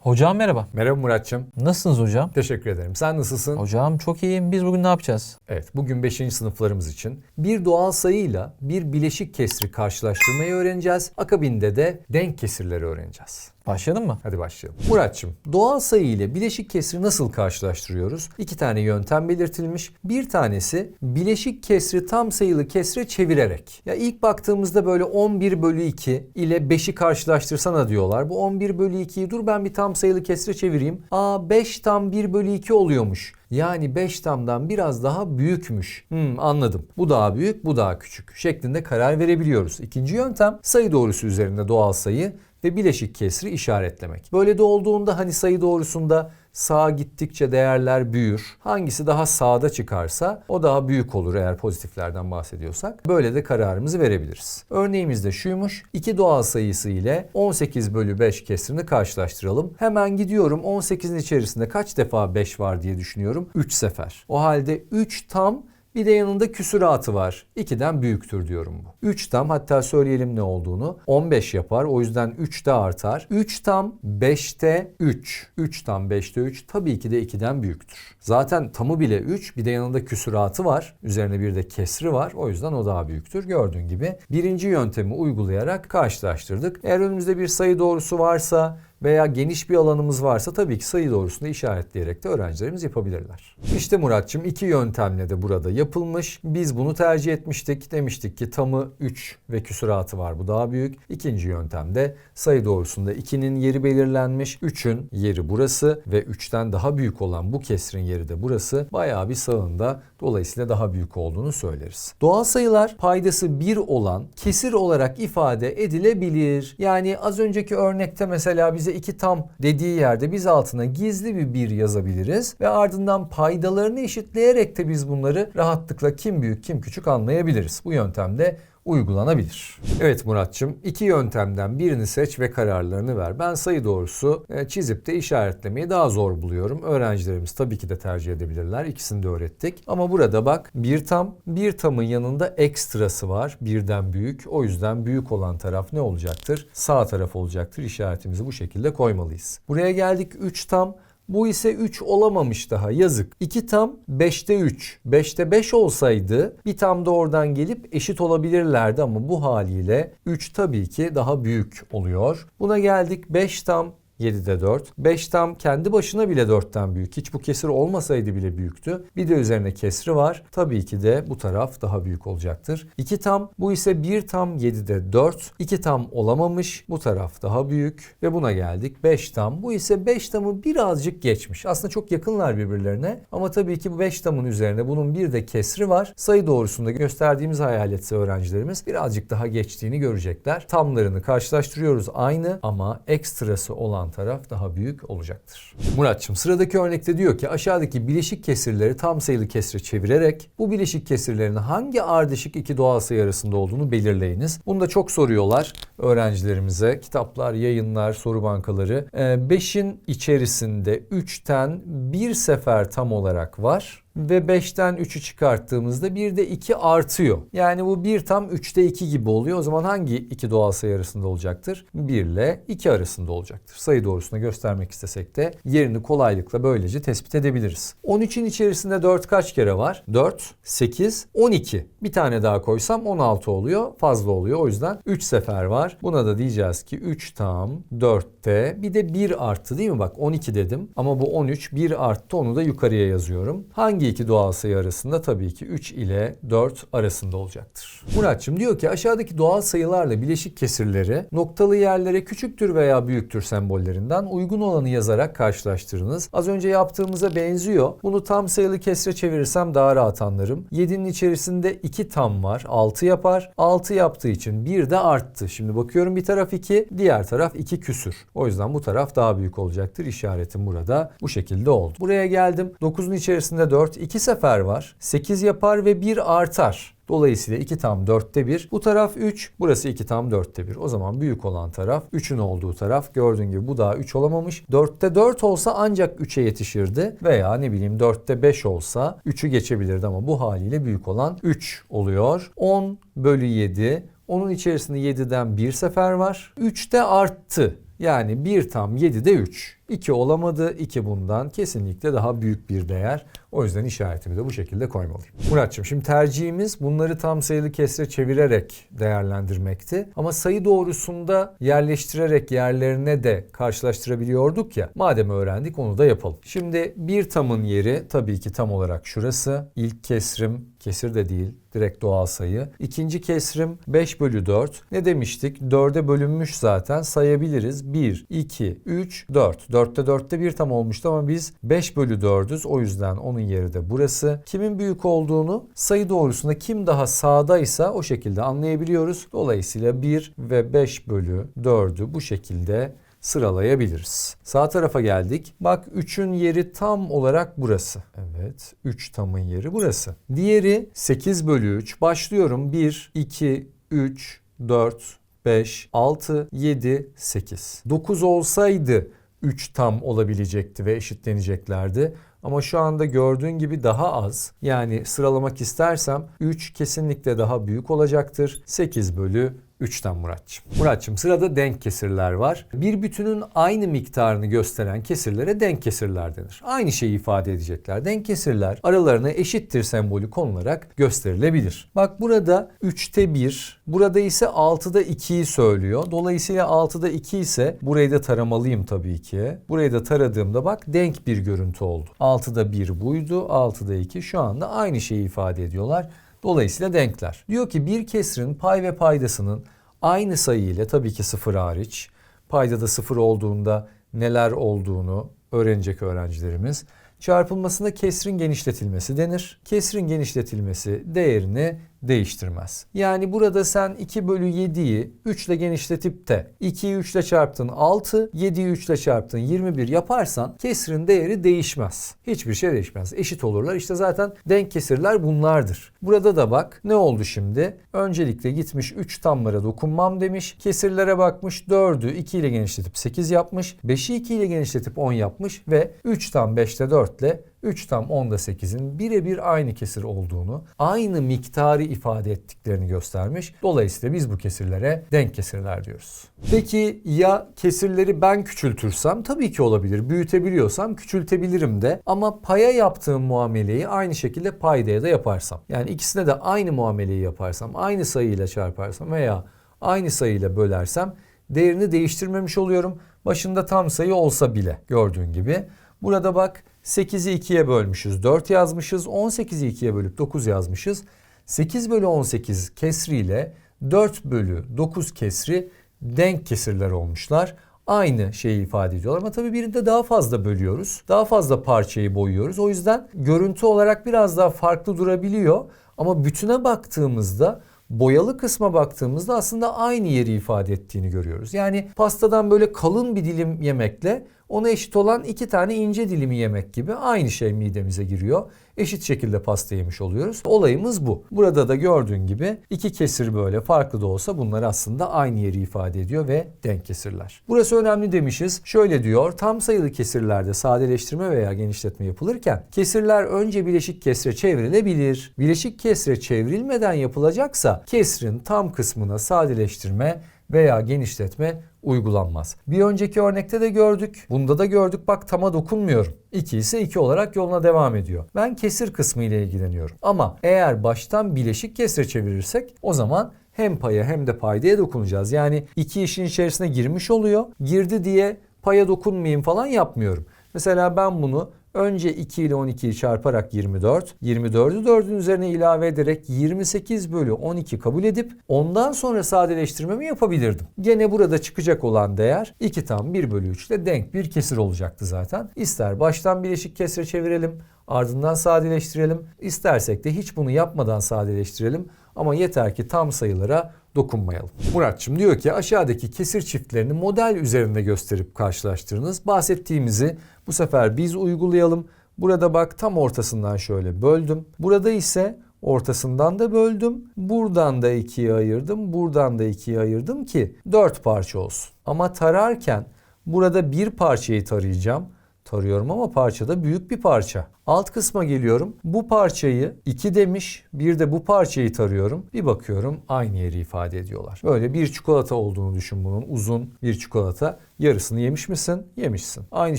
Hocam merhaba. Merhaba Muratçım. Nasılsınız hocam? Teşekkür ederim. Sen nasılsın? Hocam çok iyiyim. Biz bugün ne yapacağız? Evet, bugün 5. sınıflarımız için bir doğal sayıyla bir bileşik kesri karşılaştırmayı öğreneceğiz. Akabinde de denk kesirleri öğreneceğiz. Başlayalım mı? Hadi başlayalım. Muratçım, doğal sayı ile bileşik kesri nasıl karşılaştırıyoruz? İki tane yöntem belirtilmiş. Bir tanesi bileşik kesri tam sayılı kesre çevirerek. Ya ilk baktığımızda böyle 11 bölü 2 ile 5'i karşılaştırsana diyorlar. Bu 11 bölü 2'yi dur ben bir tam sayılı kesre çevireyim. Aa 5 tam 1 bölü 2 oluyormuş. Yani 5 tamdan biraz daha büyükmüş. Hmm, anladım. Bu daha büyük, bu daha küçük şeklinde karar verebiliyoruz. İkinci yöntem sayı doğrusu üzerinde doğal sayı ve bileşik kesri işaretlemek. Böyle de olduğunda hani sayı doğrusunda sağa gittikçe değerler büyür. Hangisi daha sağda çıkarsa o daha büyük olur eğer pozitiflerden bahsediyorsak. Böyle de kararımızı verebiliriz. Örneğimiz de şuymuş. 2 doğal sayısı ile 18 bölü 5 kesrini karşılaştıralım. Hemen gidiyorum 18'in içerisinde kaç defa 5 var diye düşünüyorum. 3 sefer. O halde 3 tam bir de yanında küsuratı var. 2'den büyüktür diyorum bu. 3 tam hatta söyleyelim ne olduğunu. 15 yapar. O yüzden 3 de artar. 3 tam 5'te 3. 3 tam 5'te 3 tabii ki de 2'den büyüktür. Zaten tamı bile 3 bir de yanında küsuratı var. Üzerine bir de kesri var. O yüzden o daha büyüktür. Gördüğün gibi birinci yöntemi uygulayarak karşılaştırdık. Eğer önümüzde bir sayı doğrusu varsa veya geniş bir alanımız varsa tabii ki sayı doğrusunu işaretleyerek de öğrencilerimiz yapabilirler. İşte Muratçım iki yöntemle de burada yapılmış. Biz bunu tercih etmiştik. Demiştik ki tamı 3 ve küsuratı var bu daha büyük. İkinci yöntemde sayı doğrusunda 2'nin yeri belirlenmiş. 3'ün yeri burası ve 3'ten daha büyük olan bu kesrin yeri de burası. Bayağı bir sağında dolayısıyla daha büyük olduğunu söyleriz. Doğal sayılar paydası 1 olan kesir olarak ifade edilebilir. Yani az önceki örnekte mesela bize 2 tam dediği yerde biz altına gizli bir 1 yazabiliriz ve ardından paydalarını eşitleyerek de biz bunları rahatlıkla kim büyük kim küçük anlayabiliriz. Bu yöntemde uygulanabilir. Evet Muratçım iki yöntemden birini seç ve kararlarını ver. Ben sayı doğrusu e, çizip de işaretlemeyi daha zor buluyorum. Öğrencilerimiz tabii ki de tercih edebilirler. İkisini de öğrettik. Ama burada bak bir tam bir tamın yanında ekstrası var. Birden büyük. O yüzden büyük olan taraf ne olacaktır? Sağ taraf olacaktır. İşaretimizi bu şekilde koymalıyız. Buraya geldik 3 tam. Bu ise 3 olamamış daha yazık. 2 tam 5'te 3. 5'te 5 olsaydı bir tam da oradan gelip eşit olabilirlerdi ama bu haliyle 3 tabii ki daha büyük oluyor. Buna geldik 5 tam 7'de 4. 5 tam kendi başına bile 4'ten büyük. Hiç bu kesir olmasaydı bile büyüktü. Bir de üzerine kesri var. Tabii ki de bu taraf daha büyük olacaktır. 2 tam bu ise 1 tam 7'de 4. 2 tam olamamış. Bu taraf daha büyük. Ve buna geldik 5 tam. Bu ise 5 tamı birazcık geçmiş. Aslında çok yakınlar birbirlerine. Ama tabii ki bu 5 tamın üzerine bunun bir de kesri var. Sayı doğrusunda gösterdiğimiz hayal etse öğrencilerimiz birazcık daha geçtiğini görecekler. Tamlarını karşılaştırıyoruz aynı ama ekstrası olan taraf daha büyük olacaktır. Muratçım sıradaki örnekte diyor ki aşağıdaki bileşik kesirleri tam sayılı kesre çevirerek bu bileşik kesirlerin hangi ardışık iki doğal sayı arasında olduğunu belirleyiniz. Bunu da çok soruyorlar öğrencilerimize. Kitaplar, yayınlar, soru bankaları. 5'in içerisinde 3'ten bir sefer tam olarak var ve 5'ten 3'ü çıkarttığımızda bir de 2 artıyor. Yani bu 1 tam 3'te 2 gibi oluyor. O zaman hangi iki doğal sayı arasında olacaktır? 1 ile 2 arasında olacaktır. Sayı doğrusuna göstermek istesek de yerini kolaylıkla böylece tespit edebiliriz. 13'in içerisinde 4 kaç kere var? 4, 8, 12. Bir tane daha koysam 16 oluyor. Fazla oluyor. O yüzden 3 sefer var. Buna da diyeceğiz ki 3 tam 4'te bir de 1 arttı değil mi? Bak 12 dedim ama bu 13 1 arttı onu da yukarıya yazıyorum. Hangi iki doğal sayı arasında tabii ki 3 ile 4 arasında olacaktır. Muratçım diyor ki aşağıdaki doğal sayılarla bileşik kesirleri noktalı yerlere küçüktür veya büyüktür sembollerinden uygun olanı yazarak karşılaştırınız. Az önce yaptığımıza benziyor. Bunu tam sayılı kesre çevirirsem daha rahat anlarım. 7'nin içerisinde 2 tam var. 6 yapar. 6 yaptığı için 1 de arttı. Şimdi bakıyorum bir taraf 2, diğer taraf 2 küsür. O yüzden bu taraf daha büyük olacaktır. İşaretim burada bu şekilde oldu. Buraya geldim. 9'un içerisinde 4, 2 sefer var. 8 yapar ve 1 artar. Dolayısıyla 2 tam 4'te 1. Bu taraf 3. Burası 2 tam 4'te 1. O zaman büyük olan taraf 3'ün olduğu taraf. Gördüğün gibi bu daha 3 olamamış. 4'te 4 olsa ancak 3'e yetişirdi. Veya ne bileyim 4'te 5 olsa 3'ü geçebilirdi ama bu haliyle büyük olan 3 oluyor. 10 bölü 7. Onun içerisinde 7'den bir sefer var. 3'te arttı. Yani 1 tam 7'de 3. 2 olamadı. 2 bundan kesinlikle daha büyük bir değer. O yüzden işaretimi de bu şekilde koymalıyım. Muratçım şimdi tercihimiz bunları tam sayılı kesre çevirerek değerlendirmekti. Ama sayı doğrusunda yerleştirerek yerlerine de karşılaştırabiliyorduk ya. Madem öğrendik onu da yapalım. Şimdi bir tamın yeri tabii ki tam olarak şurası. İlk kesrim kesir de değil direkt doğal sayı. İkinci kesrim 5 bölü 4. Ne demiştik? 4'e bölünmüş zaten sayabiliriz. 1, 2, 3, 4. 4'te 4'te bir tam olmuştu ama biz 5 bölü 4'üz. O yüzden onun yeri de burası. Kimin büyük olduğunu sayı doğrusunda kim daha sağdaysa o şekilde anlayabiliyoruz. Dolayısıyla 1 ve 5 bölü 4'ü bu şekilde sıralayabiliriz. Sağ tarafa geldik. Bak 3'ün yeri tam olarak burası. Evet 3 tamın yeri burası. Diğeri 8 bölü 3. Başlıyorum 1, 2, 3, 4, 5, 6, 7, 8. 9 olsaydı 3 tam olabilecekti ve eşitleneceklerdi. Ama şu anda gördüğün gibi daha az. Yani sıralamak istersem 3 kesinlikle daha büyük olacaktır. 8 bölü 3'ten Muratçım. Muratçım sırada denk kesirler var. Bir bütünün aynı miktarını gösteren kesirlere denk kesirler denir. Aynı şeyi ifade edecekler. Denk kesirler aralarına eşittir sembolü konularak gösterilebilir. Bak burada 3'te 1, burada ise 6'da 2'yi söylüyor. Dolayısıyla 6'da 2 ise burayı da taramalıyım tabii ki. Burayı da taradığımda bak denk bir görüntü oldu. 6'da 1 buydu, 6'da 2 şu anda aynı şeyi ifade ediyorlar. Dolayısıyla denkler. Diyor ki bir kesrin pay ve paydasının aynı sayı ile tabii ki sıfır hariç paydada sıfır olduğunda neler olduğunu öğrenecek öğrencilerimiz. Çarpılmasında kesrin genişletilmesi denir. Kesrin genişletilmesi değerini değiştirmez. Yani burada sen 2 bölü 7'yi 3 ile genişletip de 2'yi 3 ile çarptın 6, 7'yi 3 ile çarptın 21 yaparsan kesrin değeri değişmez. Hiçbir şey değişmez. Eşit olurlar. İşte zaten denk kesirler bunlardır. Burada da bak ne oldu şimdi? Öncelikle gitmiş 3 tamlara dokunmam demiş. Kesirlere bakmış 4'ü 2 ile genişletip 8 yapmış. 5'i 2 ile genişletip 10 yapmış ve 3 tam 5'te 4 ile 3 tam 10'da 8'in birebir aynı kesir olduğunu, aynı miktarı ifade ettiklerini göstermiş. Dolayısıyla biz bu kesirlere denk kesirler diyoruz. Peki ya kesirleri ben küçültürsem? Tabii ki olabilir. Büyütebiliyorsam küçültebilirim de. Ama paya yaptığım muameleyi aynı şekilde paydaya da yaparsam. Yani ikisine de aynı muameleyi yaparsam, aynı sayıyla çarparsam veya aynı sayıyla bölersem değerini değiştirmemiş oluyorum. Başında tam sayı olsa bile gördüğün gibi. Burada bak 8'i 2'ye bölmüşüz 4 yazmışız. 18'i 2'ye bölüp 9 yazmışız. 8 bölü 18 kesriyle 4 bölü 9 kesri denk kesirler olmuşlar. Aynı şeyi ifade ediyorlar ama tabii birinde daha fazla bölüyoruz. Daha fazla parçayı boyuyoruz. O yüzden görüntü olarak biraz daha farklı durabiliyor. Ama bütüne baktığımızda boyalı kısma baktığımızda aslında aynı yeri ifade ettiğini görüyoruz. Yani pastadan böyle kalın bir dilim yemekle ona eşit olan iki tane ince dilimi yemek gibi aynı şey midemize giriyor. Eşit şekilde pasta yemiş oluyoruz. Olayımız bu. Burada da gördüğün gibi iki kesir böyle farklı da olsa bunlar aslında aynı yeri ifade ediyor ve denk kesirler. Burası önemli demişiz. Şöyle diyor tam sayılı kesirlerde sadeleştirme veya genişletme yapılırken kesirler önce bileşik kesre çevrilebilir. Bileşik kesre çevrilmeden yapılacaksa kesrin tam kısmına sadeleştirme veya genişletme uygulanmaz. Bir önceki örnekte de gördük. Bunda da gördük bak tama dokunmuyorum. 2 ise 2 olarak yoluna devam ediyor. Ben kesir kısmı ile ilgileniyorum. Ama eğer baştan bileşik kesre çevirirsek o zaman hem paya hem de paydaya dokunacağız. Yani iki işin içerisine girmiş oluyor. Girdi diye paya dokunmayayım falan yapmıyorum. Mesela ben bunu Önce 2 ile 12'yi çarparak 24, 24'ü 4'ün üzerine ilave ederek 28 bölü 12 kabul edip ondan sonra sadeleştirmemi yapabilirdim. Gene burada çıkacak olan değer 2 tam 1 bölü 3 ile denk bir kesir olacaktı zaten. İster baştan bileşik kesre çevirelim, ardından sadeleştirelim. İstersek de hiç bunu yapmadan sadeleştirelim. Ama yeter ki tam sayılara dokunmayalım. Muratçım diyor ki aşağıdaki kesir çiftlerini model üzerinde gösterip karşılaştırınız. Bahsettiğimizi bu sefer biz uygulayalım. Burada bak tam ortasından şöyle böldüm. Burada ise ortasından da böldüm. Buradan da ikiye ayırdım. Buradan da ikiye ayırdım ki dört parça olsun. Ama tararken burada bir parçayı tarayacağım. Tarıyorum ama parçada büyük bir parça. Alt kısma geliyorum. Bu parçayı 2 demiş. Bir de bu parçayı tarıyorum. Bir bakıyorum aynı yeri ifade ediyorlar. Böyle bir çikolata olduğunu düşün bunun. Uzun bir çikolata. Yarısını yemiş misin? Yemişsin. Aynı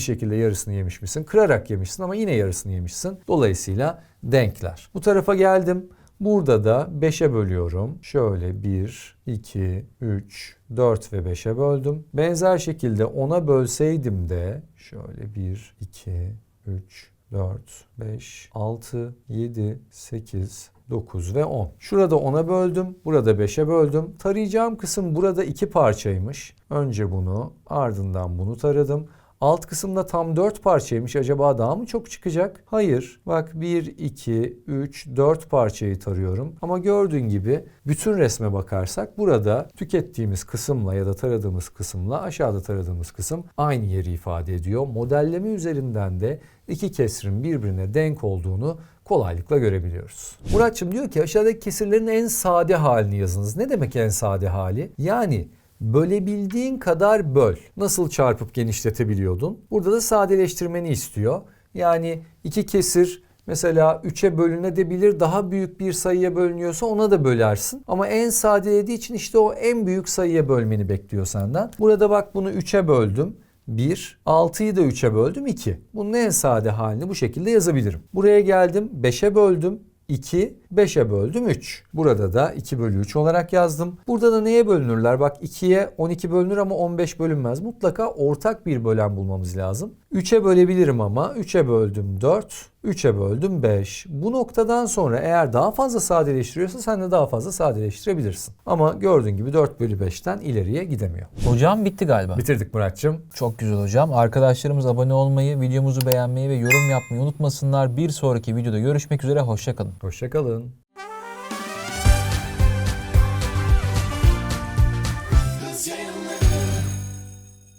şekilde yarısını yemiş misin? Kırarak yemişsin ama yine yarısını yemişsin. Dolayısıyla denkler. Bu tarafa geldim. Burada da 5'e bölüyorum. Şöyle 1, 2, 3, 4 ve 5'e böldüm. Benzer şekilde 10'a bölseydim de şöyle 1, 2, 3, 4, 5, 6, 7, 8, 9 ve 10. Şurada 10'a böldüm. Burada 5'e böldüm. Tarayacağım kısım burada iki parçaymış. Önce bunu ardından bunu taradım. Alt kısımda tam 4 parçaymış. Acaba daha mı çok çıkacak? Hayır. Bak 1, 2, 3, 4 parçayı tarıyorum. Ama gördüğün gibi bütün resme bakarsak burada tükettiğimiz kısımla ya da taradığımız kısımla aşağıda taradığımız kısım aynı yeri ifade ediyor. Modelleme üzerinden de iki kesrin birbirine denk olduğunu kolaylıkla görebiliyoruz. Muratçım diyor ki aşağıdaki kesirlerin en sade halini yazınız. Ne demek en sade hali? Yani bölebildiğin kadar böl. Nasıl çarpıp genişletebiliyordun? Burada da sadeleştirmeni istiyor. Yani iki kesir mesela 3'e bölünebilir daha büyük bir sayıya bölünüyorsa ona da bölersin. Ama en sadelediği için işte o en büyük sayıya bölmeni bekliyor senden. Burada bak bunu 3'e böldüm. 1, 6'yı da 3'e böldüm 2. Bunun en sade halini bu şekilde yazabilirim. Buraya geldim 5'e böldüm 2, 5'e böldüm 3. Burada da 2 bölü 3 olarak yazdım. Burada da neye bölünürler? Bak 2'ye 12 bölünür ama 15 bölünmez. Mutlaka ortak bir bölen bulmamız lazım. 3'e bölebilirim ama 3'e böldüm 4, 3'e böldüm 5. Bu noktadan sonra eğer daha fazla sadeleştiriyorsa sen de daha fazla sadeleştirebilirsin. Ama gördüğün gibi 4 bölü 5'ten ileriye gidemiyor. Hocam bitti galiba. Bitirdik Muratçım. Çok güzel hocam. Arkadaşlarımız abone olmayı, videomuzu beğenmeyi ve yorum yapmayı unutmasınlar. Bir sonraki videoda görüşmek üzere. Hoşçakalın. Hoşçakalın.